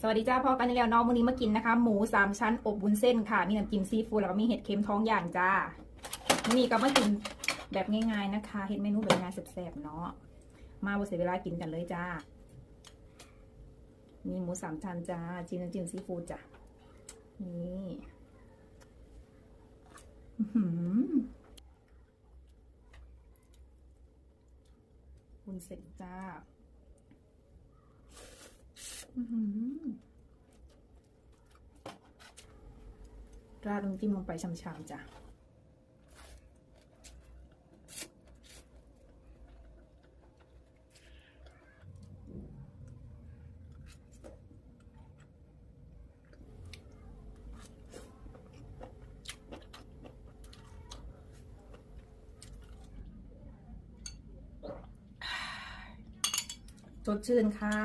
สวัสดีจ้าพ่อกันนี่แล้วน้องวันนี้มากินนะคะ หมูสามชั้นอบวุ้นเส้นค่ะ มีน้ำจิ้มซีฟู้ดแล้วก็มีเห็ดเค็มท้องอย่างจ้าวันนี้ก็มากินแบบง่ายๆนะคะ เห็ดเมนูแบบง่ายแซ่บๆเนาะมาบเสียเวลากินกันเลยจ้ามีหมูสามชั้นจ้าจิ้มน้ำจิ้มซีฟู้ดจ้ะนี่อื้อหือวุ้นเส้นจ้า อือหือ ราดน้ำจิ้มลงไปฉ่ำๆจ้ะสดชื่นค่ะ